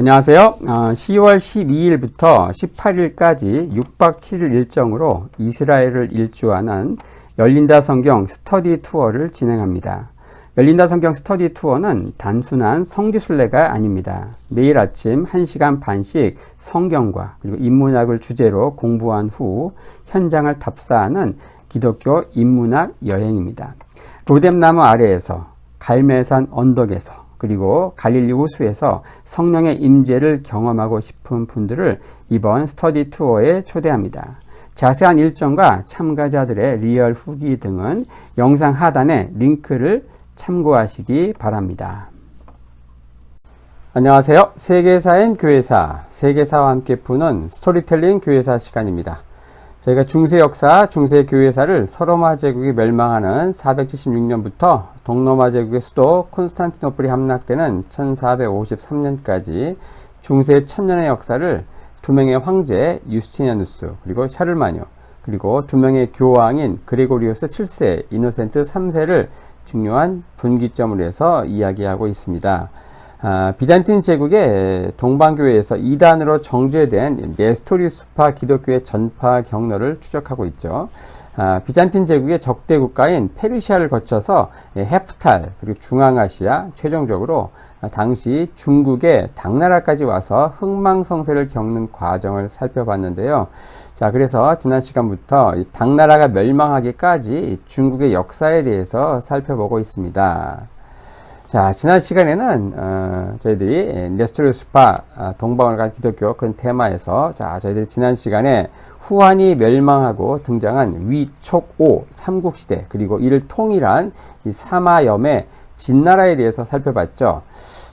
안녕하세요. 10월 12일부터 18일까지 6박 7일 일정으로 이스라엘을 일주하는 열린다 성경 스터디 투어를 진행합니다. 열린다 성경 스터디 투어는 단순한 성지순례가 아닙니다. 매일 아침 1시간 반씩 성경과 그리고 인문학을 주제로 공부한 후 현장을 답사하는 기독교 인문학 여행입니다. 로뎀나무 아래에서 갈매산 언덕에서 그리고 갈릴리 호수에서 성령의 임재를 경험하고 싶은 분들을 이번 스터디 투어에 초대합니다. 자세한 일정과 참가자들의 리얼 후기 등은 영상 하단에 링크를 참고하시기 바랍니다. 안녕하세요. 세계사인 교회사, 세계사와 함께 푸는 스토리텔링 교회사 시간입니다. 저희가 중세 역사, 중세 교회사를 서로마 제국이 멸망하는 476년부터 동로마 제국의 수도 콘스탄티노플이 함락되는 1453년까지 중세 천년의 역사를 두 명의 황제 유스티니아누스 그리고 샤를마뇨 그리고 두 명의 교황인 그레고리우스 7세, 이노센트 3세를 중요한 분기점으로 해서 이야기하고 있습니다. 아, 비단틴 제국의 동방교회에서 이단으로 정제된 네스토리스파 기독교의 전파 경로를 추적하고 있죠. 아, 비잔틴 제국의 적대 국가인 페르시아를 거쳐서 헤프탈 그리고 중앙아시아 최종적으로 당시 중국의 당나라까지 와서 흥망성쇠를 겪는 과정을 살펴봤는데요. 자, 그래서 지난 시간부터 당나라가 멸망하기까지 중국의 역사에 대해서 살펴보고 있습니다. 자, 지난 시간에는 어, 저희들이 네스토르 스파 아, 동방을 간 기독교 그 테마에서 자, 저희들이 지난 시간에 후한이 멸망하고 등장한 위촉오 삼국시대 그리고 이를 통일한 이 사마염의 진나라에 대해서 살펴봤죠.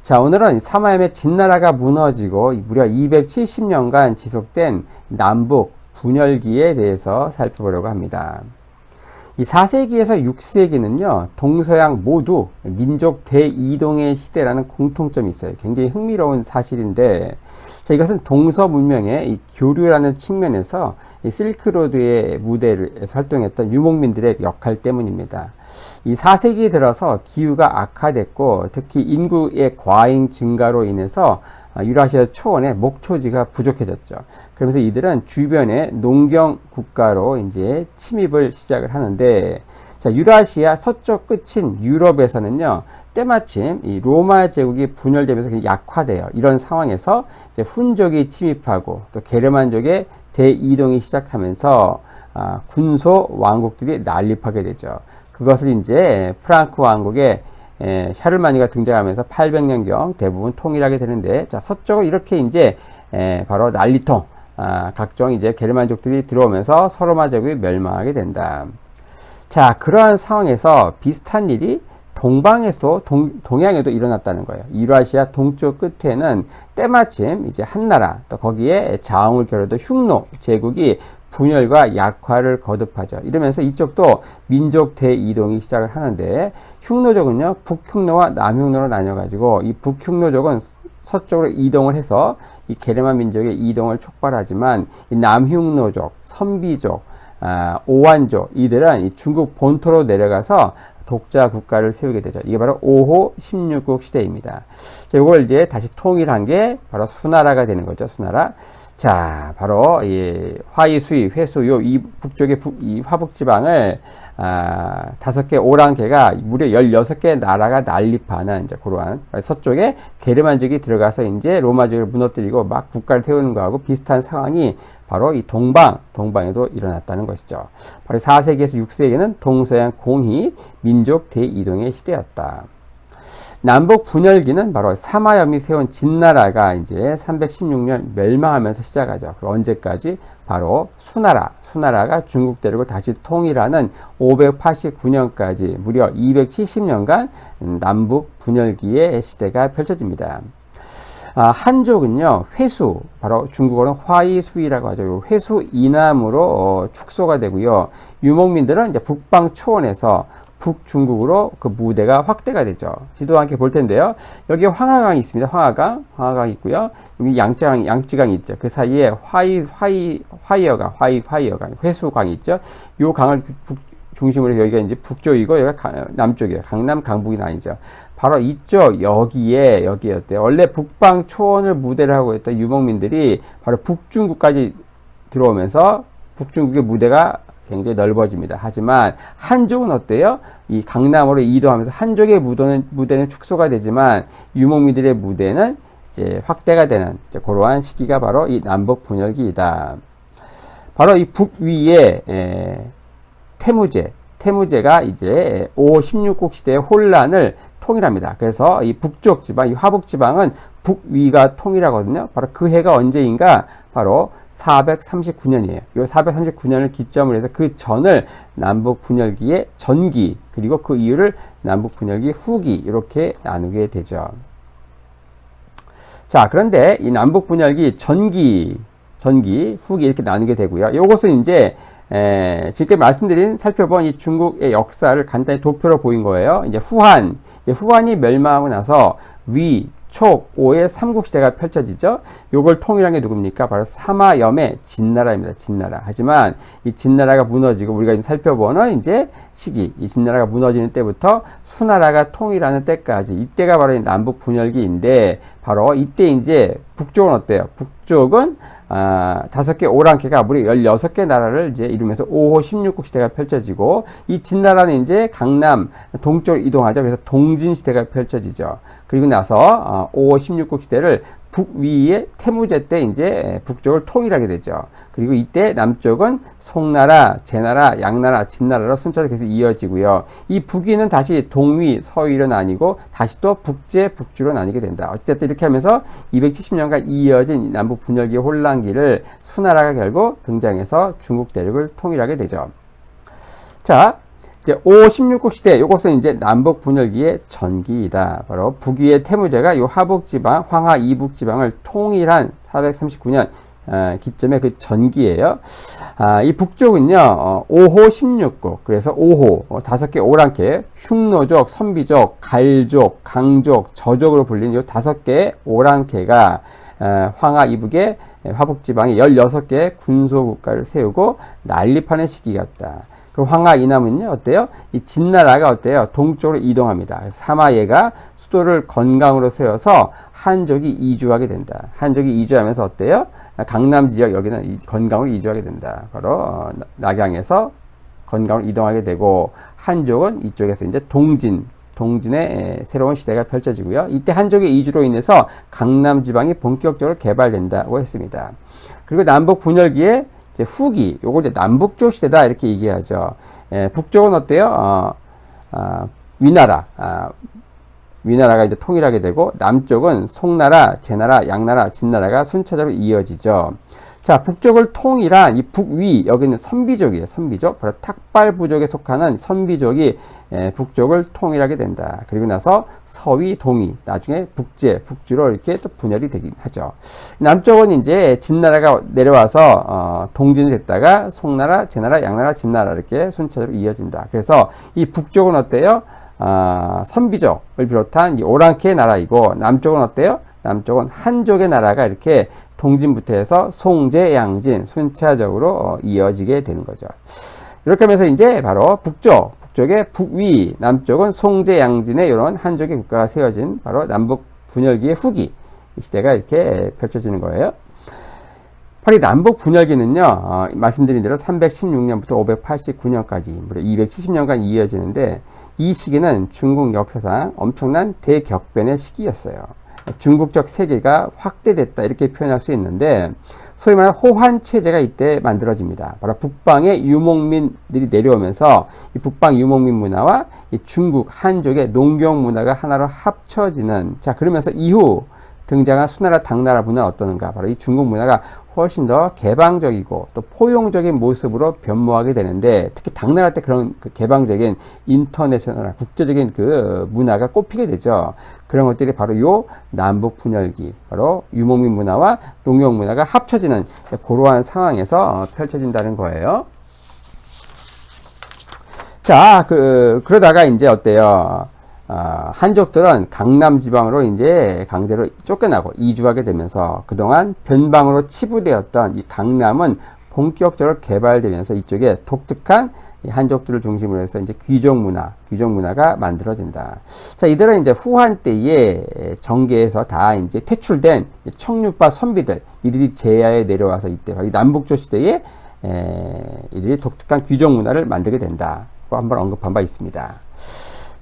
자, 오늘은 사마염의 진나라가 무너지고 무려 270년간 지속된 남북 분열기에 대해서 살펴보려고 합니다. 이 4세기에서 6세기는요, 동서양 모두 민족 대이동의 시대라는 공통점이 있어요. 굉장히 흥미로운 사실인데, 자, 이것은 동서 문명의 이 교류라는 측면에서 이 실크로드의 무대에서 활동했던 유목민들의 역할 때문입니다. 이 4세기 들어서 기후가 악화됐고, 특히 인구의 과잉 증가로 인해서 아, 유라시아 초원의 목초지가 부족해졌죠. 그러면서 이들은 주변의 농경 국가로 이제 침입을 시작을 하는데 자, 유라시아 서쪽 끝인 유럽에서는요, 때마침 이 로마 제국이 분열되면서 약화돼요. 이런 상황에서 이제 훈족이 침입하고 또 게르만족의 대이동이 시작하면서 아, 군소 왕국들이 난립하게 되죠. 그것을 이제 프랑크 왕국의 에, 샤를마니가 등장하면서 800년경 대부분 통일하게 되는데 자 서쪽은 이렇게 이제 에, 바로 난리통 아, 각종 이제 게르만족들이 들어오면서 서로마 제국이 멸망하게 된다. 자 그러한 상황에서 비슷한 일이 동방에서 동, 동양에도 일어났다는 거예요. 유라시아 동쪽 끝에는 때마침 이제 한나라 또 거기에 자웅을 겨루던 흉노 제국이 분열과 약화를 거듭하죠. 이러면서 이쪽도 민족 대이동이 시작을 하는데 흉노족은요 북흉노와 남흉노로 나뉘어가지고 이 북흉노족은 서쪽으로 이동을 해서 이 게르만 민족의 이동을 촉발하지만 이 남흉노족, 선비족, 아, 오완족 이들은 이 중국 본토로 내려가서 독자 국가를 세우게 되죠. 이게 바로 5호 16국 시대입니다. 자, 이걸 이제 다시 통일한 게 바로 수나라가 되는 거죠. 수나라. 자, 바로 이 화이, 수이, 회수 요 이 북쪽의 북, 이 화북 지방을 아, 다섯 개 오랑개가 무려 16개 나라가 난립하는 이제 그러한 서쪽에 게르만족이 들어가서 이제 로마족을 무너뜨리고 막 국가를 태우는 거하고 비슷한 상황이 바로 이 동방, 동방에도 일어났다는 것이죠. 바로 4세기에서 6세기는 동서양 공히 민족 대이동의 시대였다. 남북 분열기는 바로 사마염이 세운 진나라가 이제 316년 멸망하면서 시작하죠. 언제까지? 바로 수나라. 수나라가 중국 대륙을 다시 통일하는 589년까지 무려 270년간 남북 분열기의 시대가 펼쳐집니다. 아, 한족은요, 회수, 바로 중국어는 화이수이라고 하죠. 회수 이남으로 어, 축소가 되고요. 유목민들은 이제 북방 초원에서 북중국으로 그 무대가 확대가 되죠. 지도와 함께 볼 텐데요. 여기 황하강이 있습니다. 황하강, 황하강 있고요. 여기 양지강, 양지강이 있죠. 그 사이에 화이, 화이, 화이어강, 화이, 화이어강, 회수강이 있죠. 요 강을 북, 중심으로 여기가 이제 북쪽이고 여기가 가- 남쪽이에요. 강남 강북이 아니죠. 바로 이쪽 여기에 여기였대요. 원래 북방 초원을 무대를 하고 있던 유목민들이 바로 북중국까지 들어오면서 북중국의 무대가 굉장히 넓어집니다. 하지만 한족은 어때요? 이 강남으로 이동하면서 한족의 무대는, 무대는 축소가 되지만 유목민들의 무대는 이제 확대가 되는 이제 그러한 시기가 바로 이 남북 분열기이다. 바로 이 북위에 에, 태무제, 태무제가 이제 5, 16국 시대의 혼란을 통일합니다. 그래서 이 북쪽 지방, 이 화북 지방은 북위가 통일하거든요. 바로 그 해가 언제인가? 바로 439년이에요. 이 439년을 기점으로 해서 그 전을 남북 분열기의 전기, 그리고 그 이유를 남북 분열기 후기 이렇게 나누게 되죠. 자, 그런데 이 남북 분열기 전기, 전기, 후기 이렇게 나누게 되고요. 이것은 이제 에, 지금 말씀드린 살펴본 이 중국의 역사를 간단히 도표로 보인 거예요. 이제 후한, 이제 후한이 멸망하고 나서 위, 촉, 오의 삼국 시대가 펼쳐지죠. 요걸 통일한 게 누굽니까? 바로 사마염의 진나라입니다. 진나라. 하지만 이 진나라가 무너지고 우리가 지금 살펴보는 이제 시기, 이 진나라가 무너지는 때부터 수나라가 통일하는 때까지 이때가 바로 이 남북 분열기인데 바로 이때 이제 북쪽은 어때요? 북쪽은 아, 다섯 개 오랑캐가 무려 16개 나라를 이제 이루면서 5호 16국 시대가 펼쳐지고 이 진나라는 이제 강남 동쪽으로 이동하죠. 그래서 동진 시대가 펼쳐지죠. 그리고 나서 어, 5호 16국 시대를 북위의 태무제 때 이제 북쪽을 통일하게 되죠. 그리고 이때 남쪽은 송나라, 제나라, 양나라, 진나라로 순차적으로 계속 이어지고요. 이 북위는 다시 동위, 서위로 나뉘고 다시 또 북제, 북주로 나뉘게 된다. 어쨌든 이렇게 하면서 270년간 이어진 남북 분열기 혼란기를 수나라가 결국 등장해서 중국 대륙을 통일하게 되죠. 자, 이제 5, 16국 시대, 요것은 이제 남북 분열기의 전기이다. 바로 북위의 태무제가 요 하북 지방, 황하 이북 지방을 통일한 439년 어, 기점의 그 전기예요. 아, 이 북쪽은요, 어, 5호 16국, 그래서 5호, 어, 다섯 개 오랑캐, 흉노족, 선비족, 갈족, 강족, 저족으로 불리는 요 다섯 개의 오랑캐가 어, 황하 이북의 화북 지방에 16개의 군소 국가를 세우고 난립하는 시기였다. 그 황하 이남은요 어때요? 이 진나라가 어때요? 동쪽으로 이동합니다. 사마예가 수도를 건강으로 세워서 한족이 이주하게 된다. 한족이 이주하면서 어때요? 강남 지역 여기는 이 건강으로 이주하게 된다. 바로 낙양에서 건강으로 이동하게 되고 한족은 이쪽에서 이제 동진 동진의 에, 새로운 시대가 펼쳐지고요. 이때 한족의 이주로 인해서 강남 지방이 본격적으로 개발된다고 했습니다. 그리고 남북 분열기에 이제 후기, 요걸 이제 남북조 시대다 이렇게 얘기하죠. 에, 북쪽은 어때요? 어, 아, 위나라, 아, 위나라가 이제 통일하게 되고 남쪽은 송나라, 제나라, 양나라, 진나라가 순차적으로 이어지죠. 자, 북쪽을 통일한 이 북위 여기는 선비족이에요. 선비족. 바로 탁발 부족에 속하는 선비족이 에, 북쪽을 통일하게 된다. 그리고 나서 서위, 동위, 나중에 북제, 북주로 이렇게 또 분열이 되긴 하죠. 남쪽은 이제 진나라가 내려와서 어, 동진이 됐다가 송나라, 제나라, 양나라, 진나라 이렇게 순차적으로 이어진다. 그래서 이 북쪽은 어때요? 아, 선비족을 비롯한 이 오랑캐의 나라이고 남쪽은 어때요? 남쪽은 한족의 나라가 이렇게 동진부터 해서 송제, 양진 순차적으로 어, 이어지게 되는 거죠. 이렇게 하면서 이제 바로 북쪽, 북쪽의 북위, 남쪽은 송제, 양진의 이런 한족의 국가가 세워진 바로 남북 분열기의 후기 이 시대가 이렇게 펼쳐지는 거예요. 바로 이 남북 분열기는요, 어, 말씀드린 대로 316년부터 589년까지 무려 270년간 이어지는데 이 시기는 중국 역사상 엄청난 대격변의 시기였어요. 중국적 세계가 확대됐다 이렇게 표현할 수 있는데 소위 말하는 호환 체제가 이때 만들어집니다. 바로 북방의 유목민들이 내려오면서 이 북방 유목민 문화와 이 중국 한족의 농경 문화가 하나로 합쳐지는 자 그러면서 이후 등장한 수나라 당나라 문화는 어떠는가 바로 이 중국 문화가 훨씬 더 개방적이고 또 포용적인 모습으로 변모하게 되는데 특히 당나라 때 그런 그 개방적인 인터내셔널 국제적인 그 문화가 꼽히게 되죠. 그런 것들이 바로 요 남북 분열기 바로 유목민 문화와 농경 문화가 합쳐지는 그러한 상황에서 어, 펼쳐진다는 거예요. 자, 그, 그러다가 이제 어때요? 아, 한족들은 강남 지방으로 이제 강제로 쫓겨나고 이주하게 되면서 그동안 변방으로 치부되었던 이 강남은 본격적으로 개발되면서 이쪽에 독특한 이 한족들을 중심으로 해서 이제 귀족 문화, 귀족 문화가 만들어진다. 자, 이들은 이제 후한 때에 정계에서 다 이제 퇴출된 청류파 선비들, 이들이 제야에 내려와서 이때 남북조 시대에 에, 이들이 독특한 귀족 문화를 만들게 된다. 고 한번 언급한 바 있습니다.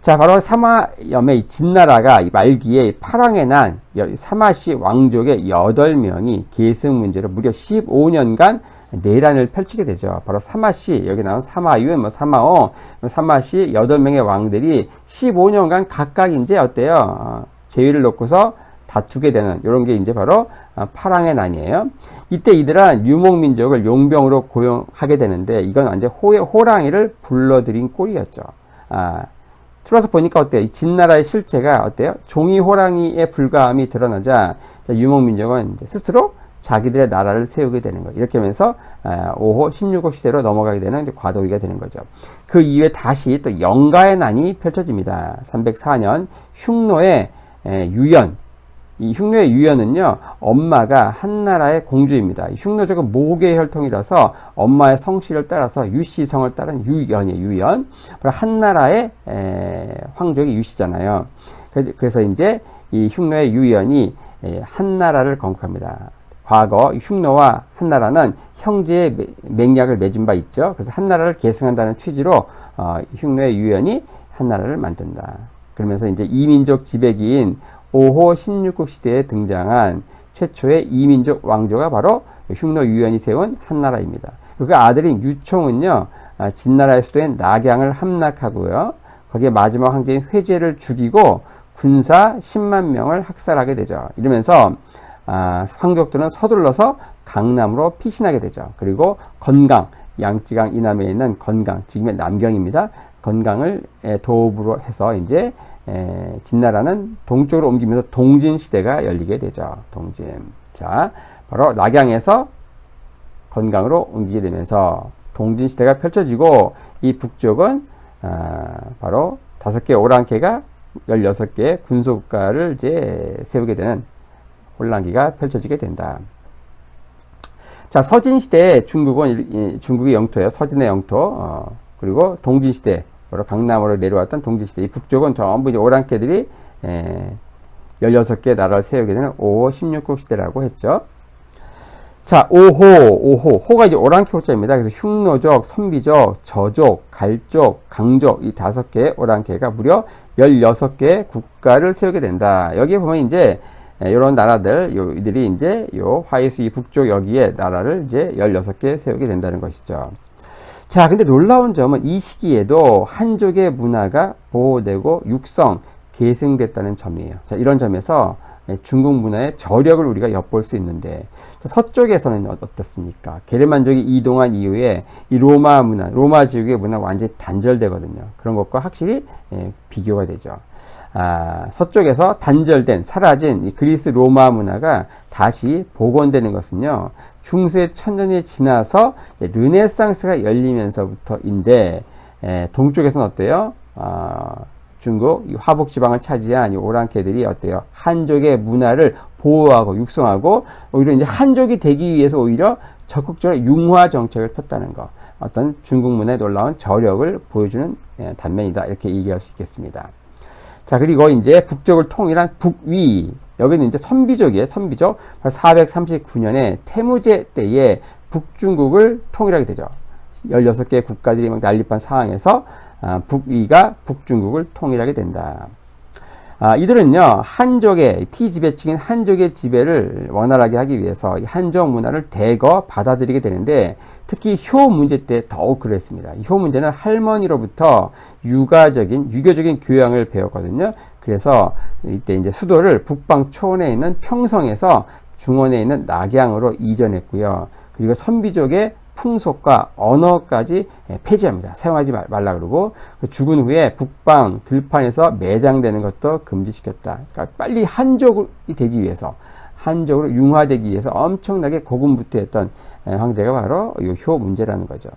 자, 바로 사마염의 진나라가 말기에 파랑에 난 사마시 왕족의 8명이 계승 문제로 무려 15년간 내란을 펼치게 되죠. 바로 사마시, 여기 나온 사마유, 뭐 사마오, 사마시 8명의 왕들이 15년간 각각 이제 어때요? 어, 제위를 놓고서 다투게 되는 이런 게 이제 바로 어, 파랑의 난이에요. 이때 이들은 유목 민족을 용병으로 고용하게 되는데 이건 완전 호, 호랑이를 불러들인 꼴이었죠. 아, 틀어서 보니까 어때요? 이 진나라의 실체가 어때요? 종이 호랑이의 불가함이 드러나자 유목민족은 스스로 자기들의 나라를 세우게 되는 거예요. 이렇게 하면서 5호, 아, 16호 시대로 넘어가게 되는 과도기가 되는 거죠. 그 이후에 다시 또 영가의 난이 펼쳐집니다. 304년 흉노의 유연, 이 흉노의 유연은요, 엄마가 한나라의 공주입니다. 흉노족은 모계 혈통이라서 엄마의 성씨를 따라서 유씨 성을 따른 유연이에요, 유연. 한나라의 에, 황족이 유씨잖아요. 그래서 이제 이 흉노의 유연이 한나라를 건국합니다. 과거 흉노와 한나라는 형제의 맹약을 맺은 바 있죠. 그래서 한나라를 계승한다는 취지로 어, 흉노의 유연이 한나라를 만든다. 그러면서 이제 이민족 지배기인 5호 16국 시대에 등장한 최초의 이민족 왕조가 바로 흉노 유연이 세운 한나라입니다. 그 아들인 유총은요, 아, 진나라의 수도인 낙양을 함락하고요, 거기에 마지막 황제인 회제를 죽이고 군사 10만 명을 학살하게 되죠. 이러면서 아, 황족들은 서둘러서 강남으로 피신하게 되죠. 그리고 건강, 양쯔강 이남에 있는 건강, 지금의 남경입니다. 건강을 도읍으로 해서 이제 에, 진나라는 동쪽으로 옮기면서 동진 시대가 열리게 되죠. 동진. 자, 바로 낙양에서 건강으로 옮기게 되면서 동진 시대가 펼쳐지고 이 북쪽은 아, 바로 다섯 개 오랑캐가 16개 군소국가를 이제 세우게 되는 혼란기가 펼쳐지게 된다. 자, 서진 시대 중국은 중국의 영토예요. 서진의 영토. 어, 그리고 동진 시대 강남으로 내려왔던 동진시대. 이 북쪽은 전부 이제 오랑캐들이 에, 16개 나라를 세우게 되는 5호 16국 시대라고 했죠. 자, 5호, 5호. 호가 이제 오랑캐 호자입니다. 그래서 흉노족, 선비족, 저족, 갈족, 강족 이 다섯 개의 오랑캐가 무려 16개 국가를 세우게 된다. 여기에 보면 이제 이런 나라들, 요, 이들이 이제 요 화이스 이 북쪽 여기에 나라를 이제 16개 세우게 된다는 것이죠. 자, 근데 놀라운 점은 이 시기에도 한족의 문화가 보호되고 육성, 계승됐다는 점이에요. 자, 이런 점에서 중국 문화의 저력을 우리가 엿볼 수 있는데 서쪽에서는 어떻습니까? 게르만족이 이동한 이후에 이 로마 문화, 로마 지역의 문화 완전히 단절되거든요. 그런 것과 확실히 비교가 되죠. 아, 서쪽에서 단절된 사라진 그리스 로마 문화가 다시 복원되는 것은요 중세 천년이 지나서 르네상스가 열리면서부터인데 에, 동쪽에서는 어때요? 아, 중국 화북 지방을 차지한 이 오랑캐들이 어때요? 한족의 문화를 보호하고 육성하고 오히려 이제 한족이 되기 위해서 오히려 적극적으로 융화 정책을 폈다는 거. 어떤 중국 문화의 놀라운 저력을 보여주는 예, 단면이다. 이렇게 얘기할 수 있겠습니다. 자, 그리고 이제 북쪽을 통일한 북위. 여기는 이제 선비족이에요. 선비족. 439년에 태무제 때에 북중국을 통일하게 되죠. 16개 국가들이 막 난립한 상황에서 아, 북위가 북중국을 통일하게 된다. 아, 이들은요, 한족의, 피지배층인 한족의 지배를 원활하게 하기 위해서 한족 문화를 대거 받아들이게 되는데, 특히 효 문제 때 더욱 그랬습니다. 효 문제는 할머니로부터 육아적인, 유교적인 교양을 배웠거든요. 그래서 이때 이제 수도를 북방 초원에 있는 평성에서 중원에 있는 낙양으로 이전했고요. 그리고 선비족의 풍속과 언어까지 예, 폐지합니다. 사용하지 말라 그러고 그 죽은 후에 북방 들판에서 매장되는 것도 금지시켰다. 그러니까 빨리 한족이 되기 위해서 한족으로 융화되기 위해서 엄청나게 고군분투했던 예, 황제가 바로 이효 문제라는 거죠.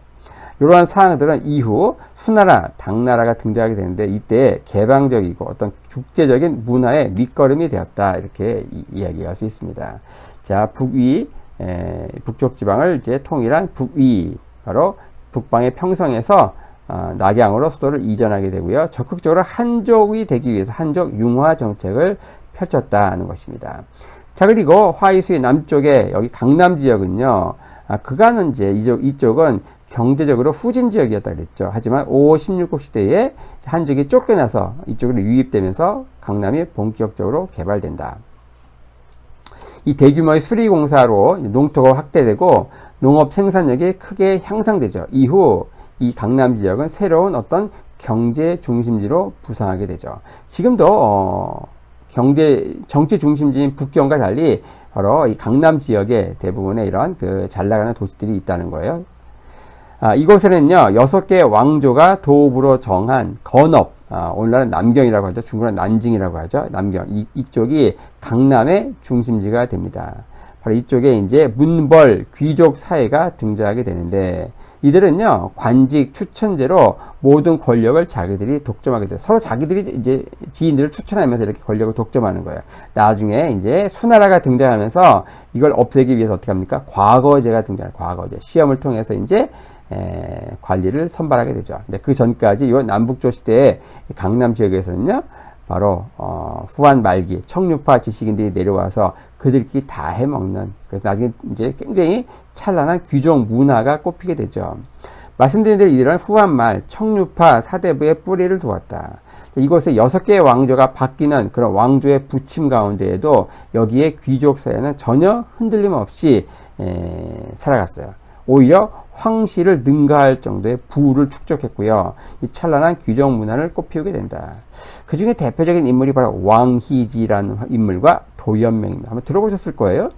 이러한 사항들은 이후 수나라, 당나라가 등장하게 되는데 이때 개방적이고 어떤 국제적인 문화의 밑거름이 되었다 이렇게 이야기할 수 있습니다. 자 북위 에, 북쪽 지방을 이제 통일한 북위 바로 북방의 평성에서 어, 낙양으로 수도를 이전하게 되고요. 적극적으로 한족이 되기 위해서 한족 융화 정책을 펼쳤다는 것입니다. 자 그리고 화이수의 남쪽에 여기 강남 지역은요. 아, 그간은 이제 이쪽, 이쪽은 경제적으로 후진 지역이었다 그랬죠. 하지만 5, 16국 시대에 한족이 쫓겨나서 이쪽으로 유입되면서 강남이 본격적으로 개발된다. 이 대규모의 수리공사로 농토가 확대되고 농업 생산력이 크게 향상되죠. 이후 이 강남 지역은 새로운 어떤 경제 중심지로 부상하게 되죠. 지금도 어, 경제 정치 중심지인 북경과 달리 바로 이 강남 지역에 대부분의 이런 그 잘 나가는 도시들이 있다는 거예요. 아, 이곳에는요 여섯 개의 왕조가 도읍으로 정한 건업, 아, 오늘날은 남경이라고 하죠. 중국은 난징이라고 하죠. 남경 이, 이쪽이 강남의 중심지가 됩니다. 바로 이쪽에 이제 문벌 귀족 사회가 등장하게 되는데 이들은요 관직 추천제로 모든 권력을 자기들이 독점하게 돼요. 서로 자기들이 이제 지인들을 추천하면서 이렇게 권력을 독점하는 거예요. 나중에 이제 수나라가 등장하면서 이걸 없애기 위해서 어떻게 합니까? 과거제가 등장해요. 과거제 시험을 통해서 이제 에, 관리를 선발하게 되죠. 근데 그 전까지 이 남북조 시대의 강남 지역에서는요 바로 어, 후한 말기 청류파 지식인들이 내려와서 그들끼리 다 해먹는 그래서 나중에 이제 굉장히 찬란한 귀족 문화가 꼽히게 되죠. 말씀드린 대로 이들은 후한 말 청류파 사대부의 뿌리를 두었다. 이곳에 여섯 개의 왕조가 바뀌는 그런 왕조의 부침 가운데에도 여기에 귀족 사회는 전혀 흔들림 없이 에, 살아갔어요. 오히려 황실을 능가할 정도의 부를 축적했고요. 이 찬란한 규정 문화를 꽃피우게 된다. 그 중에 대표적인 인물이 바로 왕희지라는 인물과 도연명입니다. 한번 들어보셨을 거예요.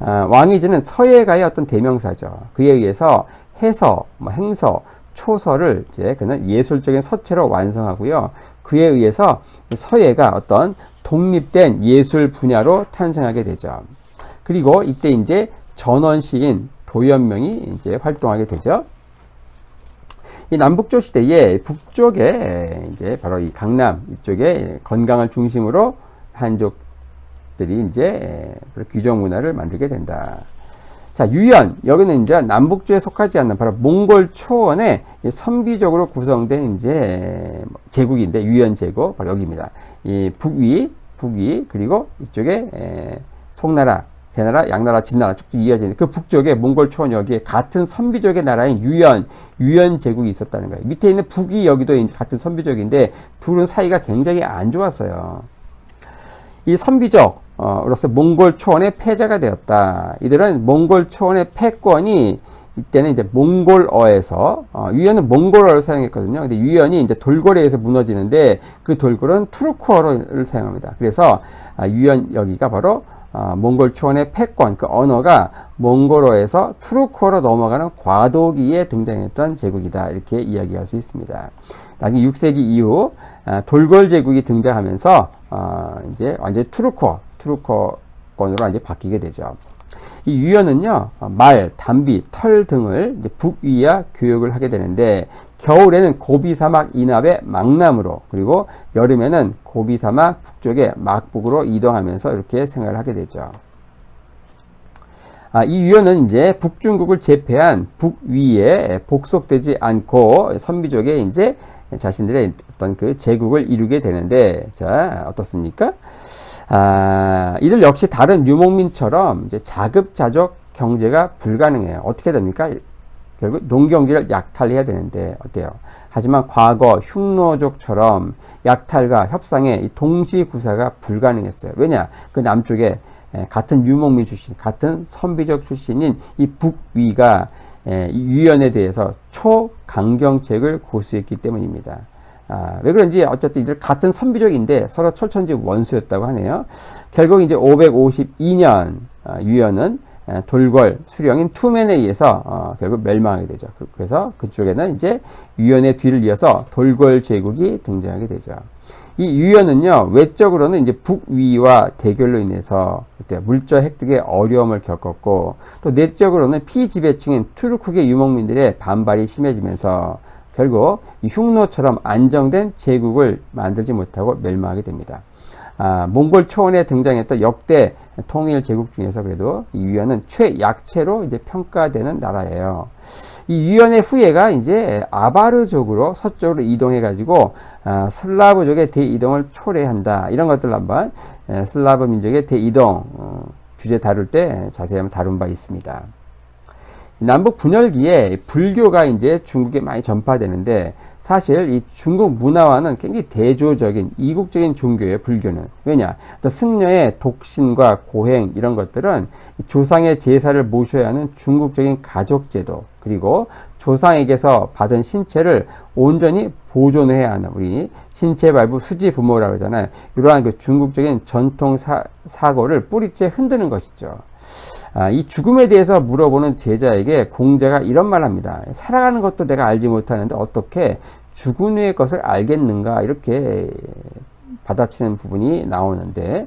아, 왕희지는 서예가의 어떤 대명사죠. 그에 의해서 해서, 뭐 행서, 초서를 이제 그는 예술적인 서체로 완성하고요. 그에 의해서 서예가 어떤 독립된 예술 분야로 탄생하게 되죠. 그리고 이때 이제 전원 시인 도연명이 이제 활동하게 되죠. 이 남북조 시대에 북쪽에 이제 바로 이 강남 이쪽에 건강을 중심으로 한족들이 이제 귀족 문화를 만들게 된다. 자, 유연. 여기는 이제 남북주에 속하지 않는 바로 몽골 초원의 선비적으로 구성된 이제 제국인데 유연 제국 바로 여기입니다. 이 북위, 북위 그리고 이쪽에 송나라 제나라, 양나라, 진나라 쭉 이어지는 그 북쪽에 몽골 초원 여기에 같은 선비족의 나라인 유연, 유연 제국이 있었다는 거예요. 밑에 있는 북이 여기도 같은 선비족인데 둘은 사이가 굉장히 안 좋았어요. 이 선비족으로서 몽골 초원의 패자가 되었다. 이들은 몽골 초원의 패권이 이때는 이제 몽골어에서 어, 유연은 몽골어를 사용했거든요. 근데 유연이 이제 돌고래에서 무너지는데 그 돌고래는 투르크어를 사용합니다. 그래서 아, 유연 여기가 바로 어, 몽골 초원의 패권, 그 언어가 몽골어에서 투르크어로 넘어가는 과도기에 등장했던 제국이다. 이렇게 이야기할 수 있습니다. 나중에 6세기 이후 아, 돌골 제국이 등장하면서 어, 이제 완전 투르크어, 투르크어권으로 이제 바뀌게 되죠. 이 유연은요, 말, 담비, 털 등을 북위야 교육을 하게 되는데, 겨울에는 고비 사막 이납의 망남으로, 그리고 여름에는 고비 사막 북쪽의 막북으로 이동하면서 이렇게 생활을 하게 되죠. 아, 이 유연은 이제 북중국을 제패한 북위에 복속되지 않고 선비족의 이제 자신들의 어떤 그 제국을 이루게 되는데, 자, 어떻습니까? 아, 이들 역시 다른 유목민처럼 이제 자급자족 경제가 불가능해요. 어떻게 됩니까? 결국 농경지를 약탈해야 되는데 어때요? 하지만 과거 흉노족처럼 약탈과 협상의 동시 구사가 불가능했어요. 왜냐? 그 남쪽에 같은 유목민 출신, 같은 선비적 출신인 이 북위가 유연에 대해서 초강경책을 고수했기 때문입니다. 아, 왜 그런지 어쨌든 이들 같은 선비족인데 서로 철천지 원수였다고 하네요. 결국 이제 552년 아, 유연은 돌궐 수령인 투맨에 의해서 어, 결국 멸망하게 되죠. 그, 그래서 그쪽에는 이제 유연의 뒤를 이어서 돌궐 제국이 등장하게 되죠. 이 유연은요 외적으로는 이제 북위와 대결로 인해서 그때 물자 획득에 어려움을 겪었고 또 내적으로는 피지배층인 투르크계 유목민들의 반발이 심해지면서 결국 흉노처럼 안정된 제국을 만들지 못하고 멸망하게 됩니다. 아, 몽골 초원에 등장했던 역대 통일 제국 중에서 그래도 이 유연은 최약체로 이제 평가되는 나라예요. 이 유연의 후예가 이제 아바르족으로 서쪽으로 이동해 가지고 아, 슬라브족의 대이동을 초래한다. 이런 것들 한번 에, 슬라브 민족의 대이동 어, 주제 다룰 때 자세히 한번 다룬 바 있습니다. 남북 분열기에 불교가 이제 중국에 많이 전파되는데 사실 이 중국 문화와는 굉장히 대조적인 이국적인 종교예요 불교는 왜냐? 승려의 독신과 고행 이런 것들은 조상의 제사를 모셔야 하는 중국적인 가족제도 그리고 조상에게서 받은 신체를 온전히 보존해야 하는 우리 신체 발부 수지 부모라고 하잖아요. 이러한 그 중국적인 전통 사, 사고를 뿌리째 흔드는 것이죠 아, 이 죽음에 대해서 물어보는 제자에게 공자가 이런 말 합니다. 살아가는 것도 내가 알지 못하는데 어떻게 죽은 후의 것을 알겠는가 이렇게 받아치는 부분이 나오는데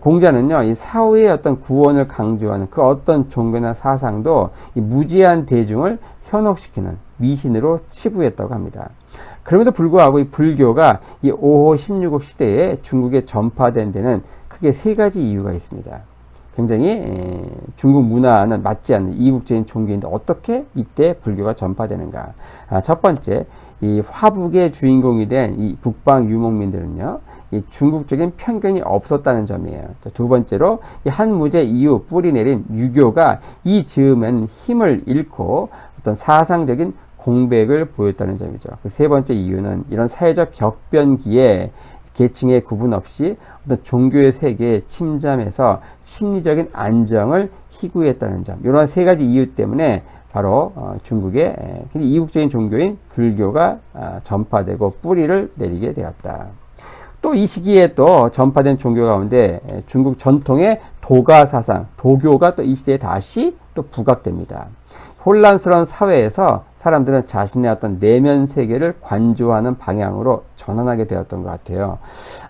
공자는요 이 사후의 어떤 구원을 강조하는 그 어떤 종교나 사상도 이 무지한 대중을 현혹시키는 미신으로 치부했다고 합니다. 그럼에도 불구하고 이 불교가 이 5호 16호 시대에 중국에 전파된 데는 크게 세 가지 이유가 있습니다. 굉장히 중국 문화는 맞지 않는 이국적인 종교인데 어떻게 이때 불교가 전파되는가? 아, 첫 번째, 이 화북의 주인공이 된 이 북방 유목민들은요, 이 중국적인 편견이 없었다는 점이에요. 두 번째로 이 한무제 이후 뿌리 내린 유교가 이 즈음엔 힘을 잃고 어떤 사상적인 공백을 보였다는 점이죠. 그세 번째 이유는 이런 사회적 격변기에 계층의 구분 없이 어떤 종교의 세계에 침잠해서 심리적인 안정을 희구했다는 점. 이런 세 가지 이유 때문에 바로 어, 중국의 이국적인 종교인 불교가 어, 전파되고 뿌리를 내리게 되었다. 또 이 시기에 또 전파된 종교 가운데 중국 전통의 도가 사상, 도교가 또 이 시대에 다시 또 부각됩니다. 혼란스러운 사회에서 사람들은 자신의 어떤 내면 세계를 관조하는 방향으로 전환하게 되었던 것 같아요.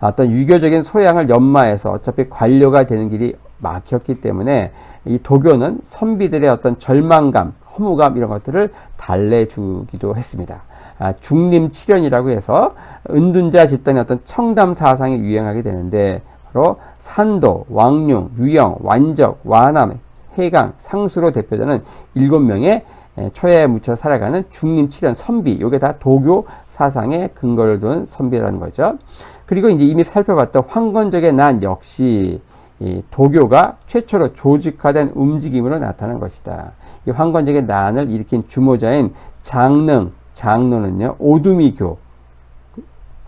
어떤 유교적인 소양을 연마해서 어차피 관료가 되는 길이 막혔기 때문에 이 도교는 선비들의 어떤 절망감, 허무감 이런 것들을 달래주기도 했습니다. 아, 중림칠연이라고 해서 은둔자 집단의 어떤 청담 사상이 유행하게 되는데 바로 산도, 왕룡, 유영, 완적, 와남, 해강, 상수로 대표되는 일곱 명의 초야에 묻혀 살아가는 중림칠연 선비, 이게 다 도교 사상에 근거를 둔 선비라는 거죠. 그리고 이제 이미 살펴봤던 황건적의 난 역시 이 도교가 최초로 조직화된 움직임으로 나타난 것이다. 이 황건적의 난을 일으킨 주모자인 장능, 장로는요, 오두미교,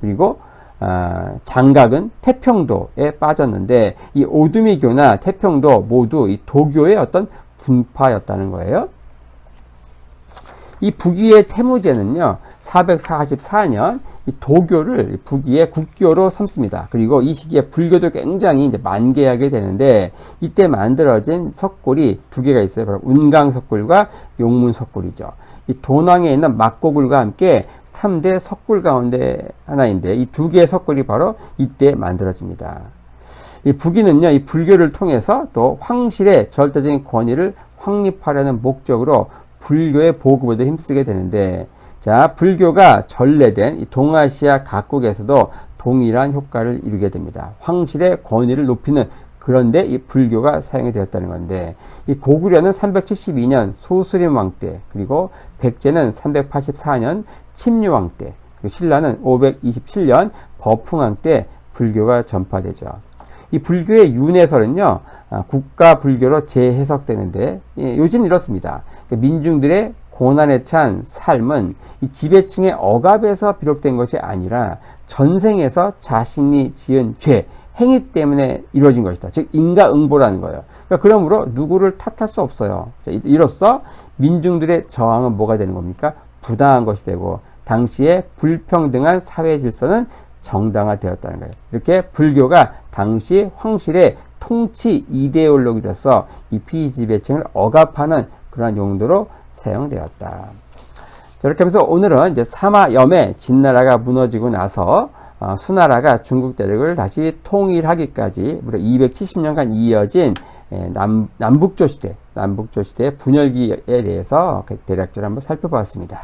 그리고 아, 장각은 태평도에 빠졌는데 이 오두미교나 태평도 모두 이 도교의 어떤 분파였다는 거예요. 이 북위의 태무제는요, 444년 이 도교를 북위의 국교로 삼습니다. 그리고 이 시기에 불교도 굉장히 이제 만개하게 되는데 이때 만들어진 석굴이 두 개가 있어요. 바로 운강 석굴과 용문 석굴이죠. 이 도낭에 있는 막고굴과 함께 3대 석굴 가운데 하나인데 이 두 개의 석굴이 바로 이때 만들어집니다. 이 북위는요, 이 불교를 통해서 또 황실의 절대적인 권위를 확립하려는 목적으로 불교의 보급에도 힘쓰게 되는데 자 불교가 전래된 동아시아 각국에서도 동일한 효과를 이루게 됩니다. 황실의 권위를 높이는 그런데 이 불교가 사용이 되었다는 건데 이 고구려는 372년 소수림 왕때 그리고 백제는 384년 침류왕 때 신라는 527년 버풍왕 때 불교가 전파되죠. 이 불교의 윤회설은요, 아, 국가 불교로 재해석되는데, 예, 요즘 이렇습니다. 그러니까 민중들의 고난에 찬 삶은 이 지배층의 억압에서 비롯된 것이 아니라 전생에서 자신이 지은 죄, 행위 때문에 이루어진 것이다. 즉, 인가응보라는 거예요. 그러니까 그러므로 누구를 탓할 수 없어요. 자, 이로써 민중들의 저항은 뭐가 되는 겁니까? 부당한 것이 되고, 당시에 불평등한 사회 질서는 정당화되었다는 거예요. 이렇게 불교가 당시 황실의 통치 이데올로기로서 이 피지배층을 억압하는 그러한 용도로 사용되었다. 이렇게 하면서 오늘은 이제 사마염의 진나라가 무너지고 나서 어, 수나라가 중국 대륙을 다시 통일하기까지 무려 270년간 이어진 예, 남, 남북조 시대, 남북조 시대의 분열기에 대해서 대략적으로 한번 살펴보았습니다.